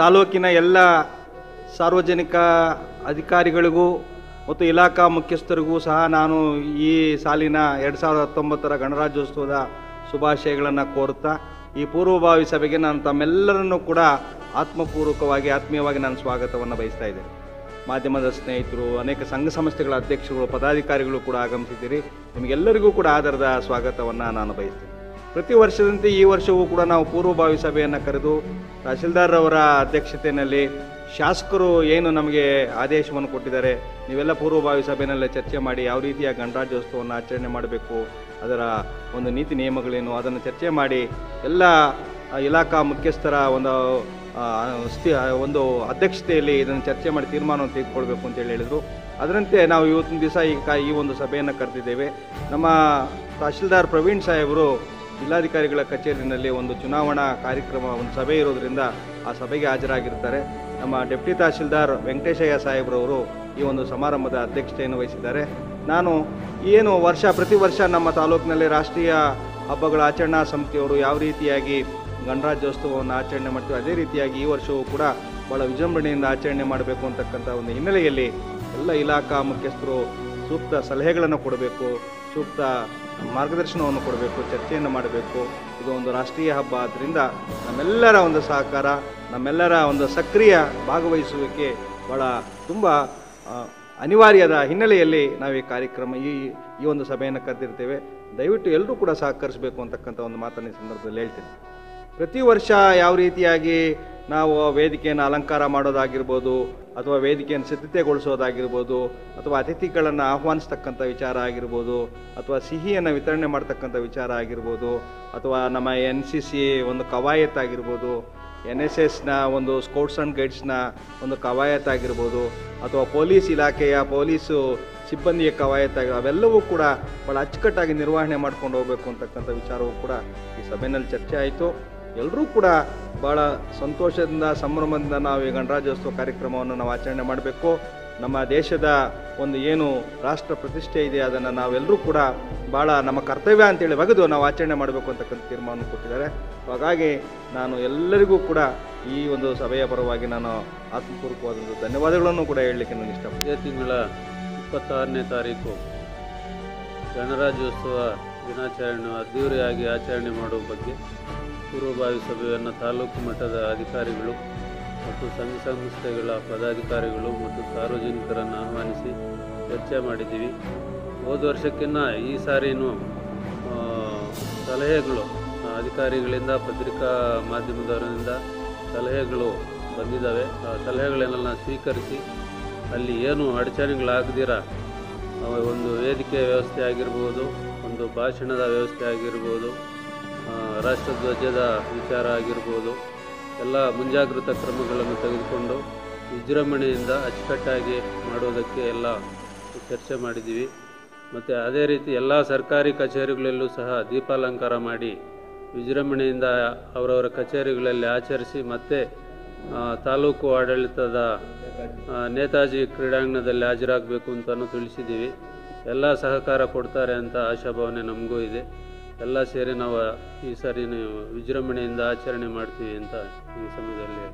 ತಾಲೂಕಿನ ಎಲ್ಲ ಸಾರ್ವಜನಿಕ ಅಧಿಕಾರಿಗಳಿಗೂ ಮತ್ತು ಇಲಾಖಾ ಮುಖ್ಯಸ್ಥರಿಗೂ ಸಹ ನಾನು ಈ ಸಾಲಿನ ಎರಡು ಸಾವಿರದ ಹತ್ತೊಂಬತ್ತರ ಗಣರಾಜ್ಯೋತ್ಸವದ ಶುಭಾಶಯಗಳನ್ನು ಕೋರುತ್ತಾ, ಈ ಪೂರ್ವಭಾವಿ ಸಭೆಗೆ ನಾನು ತಮ್ಮೆಲ್ಲರನ್ನೂ ಕೂಡ ಆತ್ಮಪೂರ್ವಕವಾಗಿ, ಆತ್ಮೀಯವಾಗಿ ನಾನು ಸ್ವಾಗತವನ್ನು ಬಯಸ್ತಾ ಇದ್ದೇನೆ. ಮಾಧ್ಯಮದ ಸ್ನೇಹಿತರು, ಅನೇಕ ಸಂಘ ಸಂಸ್ಥೆಗಳ ಅಧ್ಯಕ್ಷರು ಪದಾಧಿಕಾರಿಗಳು ಕೂಡ ಆಗಮಿಸಿದ್ದೀರಿ. ನಿಮಗೆಲ್ಲರಿಗೂ ಕೂಡ ಆಧಾರದ ಸ್ವಾಗತವನ್ನು ನಾನು ಬಯಸ್ತೇನೆ. ಪ್ರತಿ ವರ್ಷದಂತೆ ಈ ವರ್ಷವೂ ಕೂಡ ನಾವು ಪೂರ್ವಭಾವಿ ಸಭೆಯನ್ನು ಕರೆದು ತಹಸೀಲ್ದಾರ್ ಅವರ ಅಧ್ಯಕ್ಷತೆಯಲ್ಲಿ ಶಾಸಕರು ಏನು ನಮಗೆ ಆದೇಶವನ್ನು ಕೊಟ್ಟಿದ್ದಾರೆ, ನೀವೆಲ್ಲ ಪೂರ್ವಭಾವಿ ಸಭೆಯಲ್ಲೇ ಚರ್ಚೆ ಮಾಡಿ ಯಾವ ರೀತಿಯ ಗಣರಾಜ್ಯೋತ್ಸವವನ್ನು ಆಚರಣೆ ಮಾಡಬೇಕು, ಅದರ ಒಂದು ನೀತಿ ನಿಯಮಗಳೇನು, ಅದನ್ನು ಚರ್ಚೆ ಮಾಡಿ ಎಲ್ಲ ಇಲಾಖಾ ಮುಖ್ಯಸ್ಥರ ಒಂದು ಒಂದು ಅಧ್ಯಕ್ಷತೆಯಲ್ಲಿ ಇದನ್ನು ಚರ್ಚೆ ಮಾಡಿ ತೀರ್ಮಾನವನ್ನು ತೆಗೆದುಕೊಳ್ಬೇಕು ಅಂತೇಳಿ ಹೇಳಿದರು. ಅದರಂತೆ ನಾವು ಇವತ್ತಿನ ದಿವಸ ಈ ಈ ಒಂದು ಸಭೆಯನ್ನು ಕರೆದಿದ್ದೇವೆ. ನಮ್ಮ ತಹಶೀಲ್ದಾರ್ ಪ್ರವೀಣ್ ಸಾಹೇಬರು ಜಿಲ್ಲಾಧಿಕಾರಿಗಳ ಕಚೇರಿನಲ್ಲಿ ಒಂದು ಚುನಾವಣಾ ಕಾರ್ಯಕ್ರಮ, ಒಂದು ಸಭೆ ಇರೋದ್ರಿಂದ ಆ ಸಭೆಗೆ ಹಾಜರಾಗಿರ್ತಾರೆ. ನಮ್ಮ ಡೆಪ್ಟಿ ತಹಶೀಲ್ದಾರ್ ವೆಂಕಟೇಶಯ್ಯ ಸಾಹೇಬ್ರವರು ಈ ಒಂದು ಸಮಾರಂಭದ ಅಧ್ಯಕ್ಷತೆಯನ್ನು ವಹಿಸಿದ್ದಾರೆ. ನಾನು ಏನು ವರ್ಷ, ಪ್ರತಿ ವರ್ಷ ನಮ್ಮ ತಾಲೂಕಿನಲ್ಲಿ ರಾಷ್ಟ್ರೀಯ ಹಬ್ಬಗಳ ಆಚರಣಾ ಸಮಿತಿಯವರು ಯಾವ ರೀತಿಯಾಗಿ ಗಣರಾಜ್ಯೋತ್ಸವವನ್ನು ಆಚರಣೆ ಮಾಡ್ತೀವಿ ಅದೇ ರೀತಿಯಾಗಿ ಈ ವರ್ಷವೂ ಕೂಡ ಭಾಳ ವಿಜೃಂಭಣೆಯಿಂದ ಆಚರಣೆ ಮಾಡಬೇಕು ಅಂತಕ್ಕಂಥ ಒಂದು ಹಿನ್ನೆಲೆಯಲ್ಲಿ ಎಲ್ಲ ಇಲಾಖಾ ಮುಖ್ಯಸ್ಥರು ಸೂಕ್ತ ಸಲಹೆಗಳನ್ನು ಕೊಡಬೇಕು. ಸೂಕ್ತ ಮಾರ್ಗದರ್ಶನವನ್ನು ಕೊಡಬೇಕು, ಚರ್ಚೆಯನ್ನು ಮಾಡಬೇಕು. ಇದು ಒಂದು ರಾಷ್ಟ್ರೀಯ ಹಬ್ಬ. ಆದ್ದರಿಂದ ನಮ್ಮೆಲ್ಲರ ಒಂದು ಸಹಕಾರ, ನಮ್ಮೆಲ್ಲರ ಒಂದು ಸಕ್ರಿಯ ಭಾಗವಹಿಸುವಿಕೆ ಭಾಳ ತುಂಬ ಅನಿವಾರ್ಯದ ಹಿನ್ನೆಲೆಯಲ್ಲಿ ನಾವು ಈ ಕಾರ್ಯಕ್ರಮ, ಈ ಈ ಒಂದು ಸಭೆಯನ್ನು ಕರೆದಿರ್ತೇವೆ. ದಯವಿಟ್ಟು ಎಲ್ಲರೂ ಕೂಡ ಸಹಕರಿಸಬೇಕು ಅಂತಕ್ಕಂಥ ಒಂದು ಮಾತನ್ನ ಸಂದರ್ಭದಲ್ಲಿ ಹೇಳ್ತೀನಿ. ಪ್ರತಿ ವರ್ಷ ಯಾವ ರೀತಿಯಾಗಿ ನಾವು ವೇದಿಕೆಯನ್ನು ಅಲಂಕಾರ ಮಾಡೋದಾಗಿರ್ಬೋದು, ಅಥವಾ ವೇದಿಕೆಯನ್ನು ಸಿದ್ಧತೆಗೊಳಿಸೋದಾಗಿರ್ಬೋದು, ಅಥವಾ ಅತಿಥಿಗಳನ್ನು ಆಹ್ವಾನಿಸ್ತಕ್ಕಂಥ ವಿಚಾರ ಆಗಿರ್ಬೋದು, ಅಥವಾ ಸಿಹಿಯನ್ನು ವಿತರಣೆ ಮಾಡ್ತಕ್ಕಂಥ ವಿಚಾರ ಆಗಿರ್ಬೋದು, ಅಥವಾ ನಮ್ಮ ಎನ್ ಸಿ ಸಿ ಒಂದು ಕವಾಯತ್ ಆಗಿರ್ಬೋದು ಎನ್ ಎಸ್ ಎಸ್ನ ಒಂದು ಸ್ಕೌಟ್ಸ್ ಆ್ಯಂಡ್ ಗೈಡ್ಸ್ನ ಒಂದು ಕವಾಯತ್ ಆಗಿರ್ಬೋದು, ಅಥವಾ ಪೊಲೀಸ್ ಇಲಾಖೆಯ ಪೊಲೀಸು ಸಿಬ್ಬಂದಿಯ ಕವಾಯತ್ ಅವೆಲ್ಲವೂ ಕೂಡ ಭಾಳ ಅಚ್ಚುಕಟ್ಟಾಗಿ ನಿರ್ವಹಣೆ ಮಾಡ್ಕೊಂಡು ಹೋಗಬೇಕು ಅಂತಕ್ಕಂಥ ವಿಚಾರವೂ ಕೂಡ ಈ ಸಭೆಯಲ್ಲಿ ಚರ್ಚೆ ಆಯಿತು. ಎಲ್ಲರೂ ಕೂಡ ಭಾಳ ಸಂತೋಷದಿಂದ, ಸಂಭ್ರಮದಿಂದ ನಾವು ಈ ಗಣರಾಜ್ಯೋತ್ಸವ ಕಾರ್ಯಕ್ರಮವನ್ನು ನಾವು ಆಚರಣೆ ಮಾಡಬೇಕು. ನಮ್ಮ ದೇಶದ ಒಂದು ಏನು ರಾಷ್ಟ್ರ ಪ್ರತಿಷ್ಠೆ ಇದೆ, ಅದನ್ನು ನಾವೆಲ್ಲರೂ ಕೂಡ ಭಾಳ ನಮ್ಮ ಕರ್ತವ್ಯ ಅಂತೇಳಿ ಒಗೆದು ನಾವು ಆಚರಣೆ ಮಾಡಬೇಕು ಅಂತಕ್ಕಂಥ ತೀರ್ಮಾನ ಕೊಟ್ಟಿದ್ದಾರೆ. ಹಾಗಾಗಿ ನಾನು ಎಲ್ಲರಿಗೂ ಕೂಡ ಈ ಒಂದು ಸಭೆಯ ಪರವಾಗಿ ನಾನು ಆತ್ಮಪೂರ್ವಕವಾದಂಥ ಧನ್ಯವಾದಗಳನ್ನು ಕೂಡ ಹೇಳಲಿಕ್ಕೆ ನಾನು ಇಷ್ಟ ಇದೇ ತಿಂಗಳ ಇಪ್ಪತ್ತಾರನೇ ತಾರೀಕು ಗಣರಾಜ್ಯೋತ್ಸವ ದಿನಾಚರಣೆ ಅದ್ದೂರಿಯಾಗಿ ಆಚರಣೆ ಮಾಡುವ ಬಗ್ಗೆ ಪೂರ್ವಭಾವಿ ಸಭೆಯನ್ನು ತಾಲೂಕು ಮಟ್ಟದ ಅಧಿಕಾರಿಗಳು ಮತ್ತು ಸಂಘ ಸಂಸ್ಥೆಗಳ ಪದಾಧಿಕಾರಿಗಳು ಮತ್ತು ಸಾರ್ವಜನಿಕರನ್ನು ಆಹ್ವಾನಿಸಿ ಚರ್ಚೆ ಮಾಡಿದ್ದೀವಿ. ಹೋದ ವರ್ಷಕ್ಕಿಂತ ಈ ಸಾರಿನೂ ಸಲಹೆಗಳು, ಅಧಿಕಾರಿಗಳಿಂದ, ಪತ್ರಿಕಾ ಮಾಧ್ಯಮದವರಿಂದ ಸಲಹೆಗಳು ಬಂದಿದ್ದಾವೆ. ಆ ಸಲಹೆಗಳನ್ನೆಲ್ಲ ಸ್ವೀಕರಿಸಿ ಅಲ್ಲಿ ಏನು ಅಡಚಣೆಗಳಾಗದಿರ ಒಂದು ವೇದಿಕೆ ವ್ಯವಸ್ಥೆ ಆಗಿರ್ಬೋದು, ಒಂದು ಭಾಷಣದ ವ್ಯವಸ್ಥೆ ಆಗಿರ್ಬೋದು ರಾಷ್ಟ್ರಧ್ವಜದ ವಿಚಾರ ಆಗಿರ್ಬೋದು, ಎಲ್ಲ ಮುಂಜಾಗ್ರತಾ ಕ್ರಮಗಳನ್ನು ತೆಗೆದುಕೊಂಡು ವಿಜೃಂಭಣೆಯಿಂದ ಅಚ್ಚುಕಟ್ಟಾಗಿ ಮಾಡೋದಕ್ಕೆ ಎಲ್ಲ ಚರ್ಚೆ ಮಾಡಿದ್ದೀವಿ. ಮತ್ತು ಅದೇ ರೀತಿ ಎಲ್ಲ ಸರ್ಕಾರಿ ಕಚೇರಿಗಳಲ್ಲೂ ಸಹ ದೀಪಾಲಂಕಾರ ಮಾಡಿ ವಿಜೃಂಭಣೆಯಿಂದ ಅವರವರ ಕಚೇರಿಗಳಲ್ಲಿ ಆಚರಿಸಿ ಮತ್ತೆ ತಾಲೂಕು ಆಡಳಿತದ ನೇತಾಜಿ ಕ್ರೀಡಾಂಗಣದಲ್ಲಿ ಹಾಜರಾಗಬೇಕು ಅಂತಲೂ ತಿಳಿಸಿದ್ದೀವಿ. ಎಲ್ಲ ಸಹಕಾರ ಕೊಡ್ತಾರೆ ಅಂತ ಆಶಾಭಾವನೆ ನಮಗೂ ಇದೆ. ಎಲ್ಲ ಸೇರಿ ನಾವು ಈ ಸಾರಿ ವಿಜೃಂಭಣೆಯಿಂದ ಆಚರಣೆ ಮಾಡ್ತೀವಿ ಅಂತ ಈ ಸಮಯದಲ್ಲಿ